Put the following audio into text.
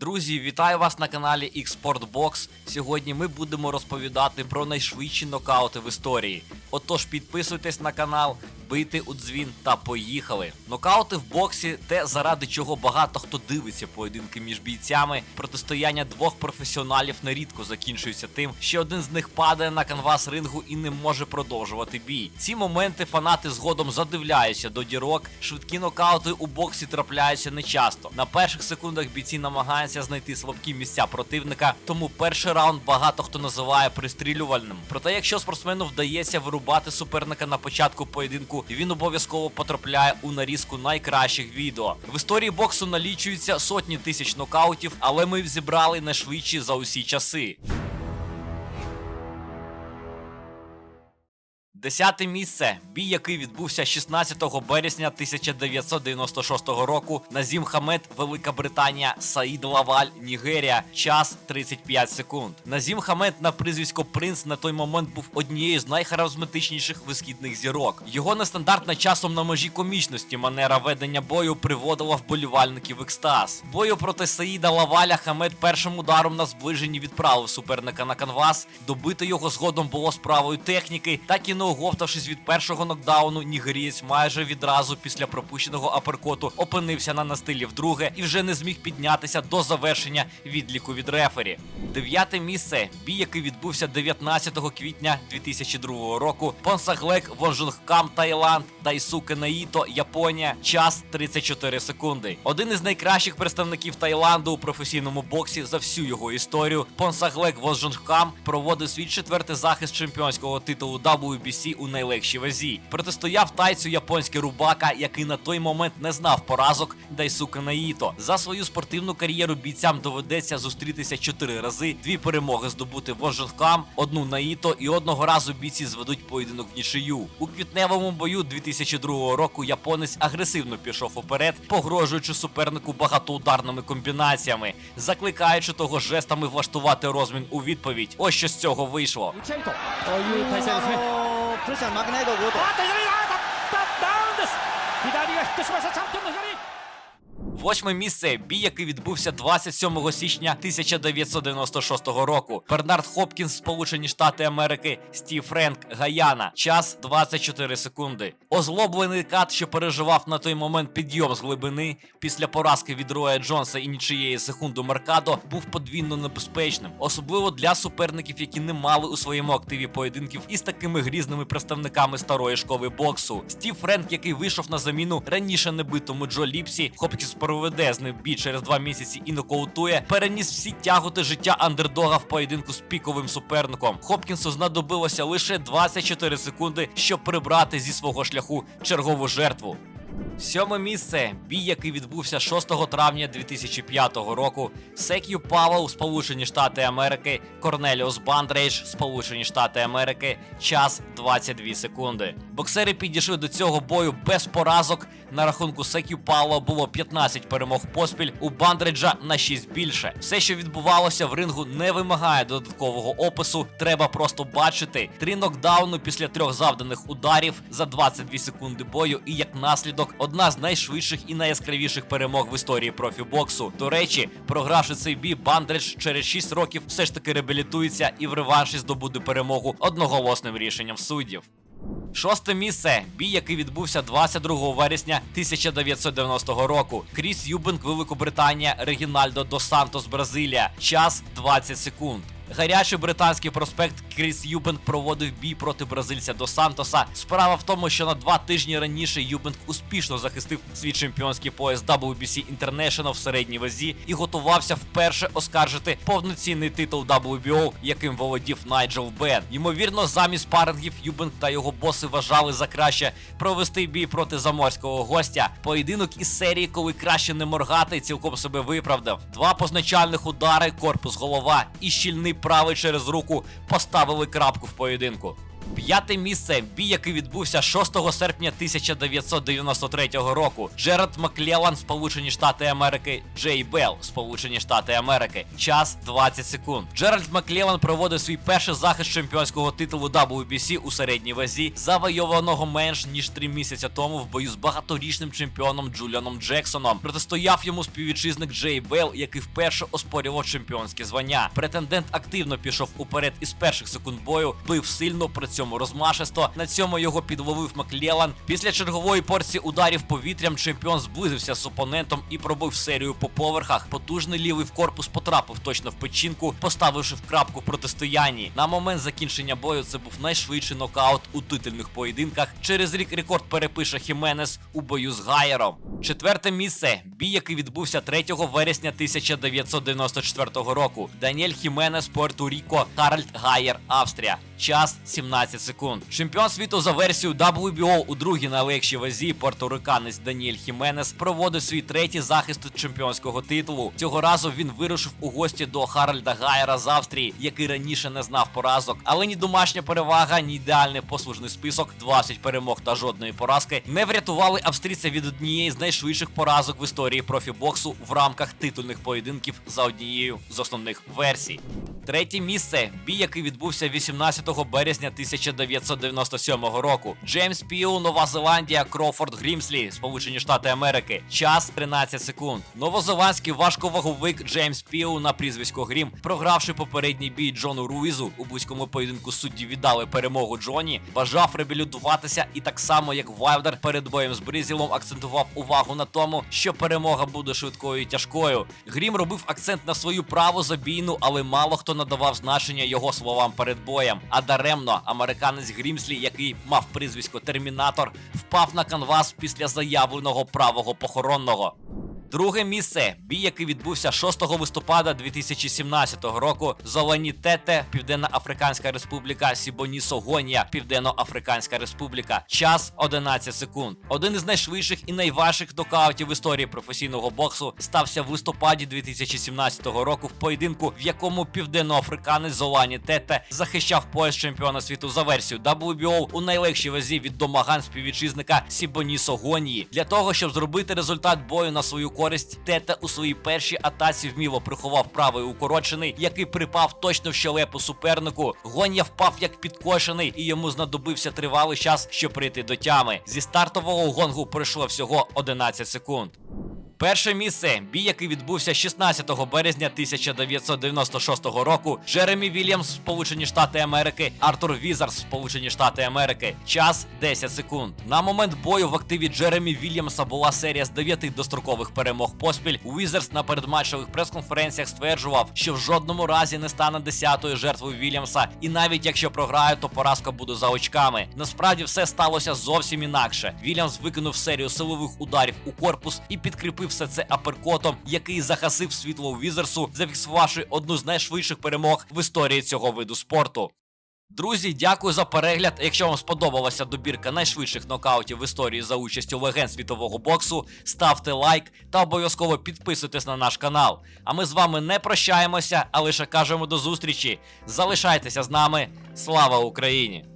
Друзі, вітаю вас на каналі Xportbox. Сьогодні ми будемо розповідати про найшвидші нокаути в історії. Отож, підписуйтесь на канал, бийте у дзвін та поїхали. Нокаути в боксі те, заради чого багато хто дивиться поєдинки між бійцями. Протистояння двох професіоналів нерідко закінчується тим, що один з них падає на канвас рингу і не може продовжувати бій. Ці моменти фанати згодом задивляються до дірок. Швидкі нокаути у боксі трапляються нечасто. На перших секундах бійці намагаються знайти слабкі місця противника, тому перший раунд багато хто називає пристрілювальним. Проте, якщо спортсмену вдається вирубати суперника на початку поєдинку, він обов'язково потрапляє у нарізку найкращих відео. В історії боксу налічуються сотні тисяч нокаутів, але ми зібрали найшвидші за усі часи. Десяте місце. Бій, який відбувся 16 березня 1996 року. Назім Хамед, Велика Британія, Саїд Лаваль, Нігерія. Час 35 секунд. Назім Хамед на прізвисько Принц на той момент був однією з найхаризматичніших висхідних зірок. Його нестандартна часом на межі комічності манера ведення бою приводила вболівальників екстаз. Бою проти Саїда Лаваля Хамед першим ударом на зближенні відправив суперника на канвас. Добити його згодом було справою техніки, так і не оговтавшись від першого нокдауну, нігерієць майже відразу після пропущеного аперкоту опинився на настилі вдруге і вже не зміг піднятися до завершення відліку від рефері. Дев'яте місце бій, який відбувся 19 квітня 2002 року. Понсаглек, Вонжунгкам, Таїланд, Дайсуке Наїто, Японія. Час 34 секунди. Один із найкращих представників Таїланду у професійному боксі за всю його історію. Понсаглек Вонжунгкам проводив свій четвертий захист чемпіонського титулу WBC у найлегшій вазі. Протистояв тайцю японський рубака, який на той момент не знав поразок Дайсука Наїто. За свою спортивну кар'єру бійцям доведеться зустрітися чотири рази, дві перемоги здобути Вонжунгкам, одну Наїто і одного разу бійці зведуть поєдинок в нічию. У квітневому бою 2002 року японець агресивно пішов уперед, погрожуючи супернику багатоударними комбінаціями, закликаючи того жестами влаштувати розмін у відповідь. Ось що з цього вийшло. プレッシャー負けないでおこうとあっと左が当たったダウンです。左がヒットしましたチャンピオンの左。Восьме місце бій, який відбувся 27 січня 1996 року. Бернард Хопкінс, Сполучені Штати Америки, Стів Френк, Гаяна. Час 24 секунди. Озлоблений кат, що переживав на той момент підйом з глибини після поразки від Роя Джонса і нічиєї секунду Меркадо, був подвійно небезпечним, особливо для суперників, які не мали у своєму активі поєдинків із такими грізними представниками старої школи боксу. Стів Френк, який вийшов на заміну раніше небитому Джо Ліпсі, Хопкінс проведе з ним бій через два місяці і нокаутує, переніс всі тяготи життя андердога в поєдинку з піковим суперником. Хопкінсу знадобилося лише 24 секунди, щоб прибрати зі свого шляху чергову жертву. Сьоме місце бій, який відбувся 6 травня 2005 року. Сек'ю Павел, Сполучені Штати Америки, Корнеліус Бандрейдж, Сполучені Штати Америки. Час 22 секунди. Боксери підійшли до цього бою без поразок. На рахунку Сек'ю Павла було 15 перемог поспіль. У Бандрейджа на 6 більше. Все, що відбувалося в рингу, не вимагає додаткового опису. Треба просто бачити три нокдауни після трьох завданих ударів за 22 секунди бою. І як наслідок, одна з найшвидших і найяскравіших перемог в історії профібоксу. До речі, програвши цей бій, Бандридж через 6 років все ж таки реабілітується і в реванші здобуде перемогу одноголосним рішенням суддів. Шосте місце бій, який відбувся 22 вересня 1990 року. Кріс Юбенк, Великобританія, Регінальдо до Сантос, Бразилія. Час 20 секунд. Гарячий британський проспект Кріс Юбенк проводив бій проти бразильця до Сантоса. Справа в тому, що на два тижні раніше Юбенк успішно захистив свій чемпіонський пояс WBC International в середній вазі і готувався вперше оскаржити повноцінний титул WBO, яким володів Найджел Бен. Ймовірно, замість парингів Юбенк та його боси вважали за краще провести бій проти заморського гостя. Поєдинок із серії, коли краще не моргати, цілком себе виправдав. Два позначальних удари, корпус голова і щільний правий через руку поставили крапку в поєдинку. П'яте місце бій, який відбувся 6 серпня 1993 року. Джеред Маклеллан, Сполучені Штати Америки, Джей Белл, Сполучені Штати Америки. Час 20 секунд. Джеральд Маклеллан проводив свій перший захист чемпіонського титулу WBC у середній вазі, завойованого менш ніж три місяці тому в бою з багаторічним чемпіоном Джуліаном Джексоном. Протистояв йому співвітчизник Джей Белл, який вперше оспорював чемпіонське звання. Претендент активно пішов уперед із перших секунд бою, бив сильно, при цьому розмашисто. На цьому його підловив Маклеллан. Після чергової порції ударів повітрям чемпіон зблизився з опонентом і пробив серію по поверхах. Потужний лівий в корпус потрапив точно в печінку, поставивши в крапку протистоянні. На момент закінчення бою це був найшвидший нокаут у титульних поєдинках. Через рік рекорд перепише Хіменес у бою з Гайером. Четверте місце бій, який відбувся 3 вересня 1994 року. Даніель Хіменес, Пуерто-Ріко, Харальд Гайер, Австрія. Час 17 секунд. Чемпіон світу за версією WBO у другій найлегшій вазі порториканець Даніель Хіменес проводив свій третій захист чемпіонського титулу. Цього разу він вирушив у гості до Харальда Гайера з Австрії, який раніше не знав поразок. Але ні домашня перевага, ні ідеальний послужний список, 20 перемог та жодної поразки не врятували австрійця від однієї з найшвидших поразок в історії профібоксу в рамках титульних поєдинків за однією з основних версій. Третє місце бій, який відбувся 18 березня 1997 року. Джеймс Піу, Нова Зеландія, Крофорд Грімслі, Сполучені Штати Америки. Час 13 секунд. Новозеландський важковаговик Джеймс Піу на прізвисько Грім, програвши попередній бій Джону Руїзу у близькому поєдинку судді віддали перемогу Джоні, бажав реабілітуватися і так само як Вайлдер перед боєм з Бризілом акцентував увагу на тому, що перемога буде швидкою і тяжкою. Грім робив акцент на свою праву забійну, але мало хто надавав значення його словам перед боєм. А даремно американець Грімслі, який мав прізвисько Термінатор, впав на канвас після заявленого правого похоронного. Друге місце бій, який відбувся 6 листопада 2017 року. Золоні Тете, Південна Африканська Республіка, Сібонісо Гонія, Південно-Африканська Республіка. Час 11 секунд. Один із найшвидших і найважчих нокаутів в історії професійного боксу стався в листопаді 2017 року в поєдинку, в якому південноафриканець Золані Тете захищав пояс чемпіона світу за версію WBO у найлегшій вазі від домагань співвітчизника Сібонісо Гонії. Для того щоб зробити результат бою на свою користь, тета у своїй першій атаці вміло приховав правий укорочений, який припав точно в щелепу супернику. Гон'я впав як підкошений, і йому знадобився тривалий час, щоб прийти до тями. Зі стартового гонгу пройшло всього 11 секунд. Перше місце бій, який відбувся 16 березня 1996 року. Джеремі Вільямс, Сполучені Штати Америки, Артур Візарс, Сполучені Штати Америки. Час 10 секунд. На момент бою в активі Джеремі Вільямса була серія з 9 дострокових перемог поспіль. Візарс на передматчевих прес-конференціях стверджував, що в жодному разі не стане десятою жертвою Вільямса, і навіть якщо програє, то поразка буде за очками. Насправді все сталося зовсім інакше. Вільямс викинув серію силових ударів у корпус і підкріпив все це аперкотом, який захасив світло у Візерсу, зафіксувавши одну з найшвидших перемог в історії цього виду спорту. Друзі, дякую за перегляд. Якщо вам сподобалася добірка найшвидших нокаутів в історії за участю легенд світового боксу, ставте лайк та обов'язково підписуйтесь на наш канал. А ми з вами не прощаємося, а лише кажемо до зустрічі. Залишайтеся з нами. Слава Україні!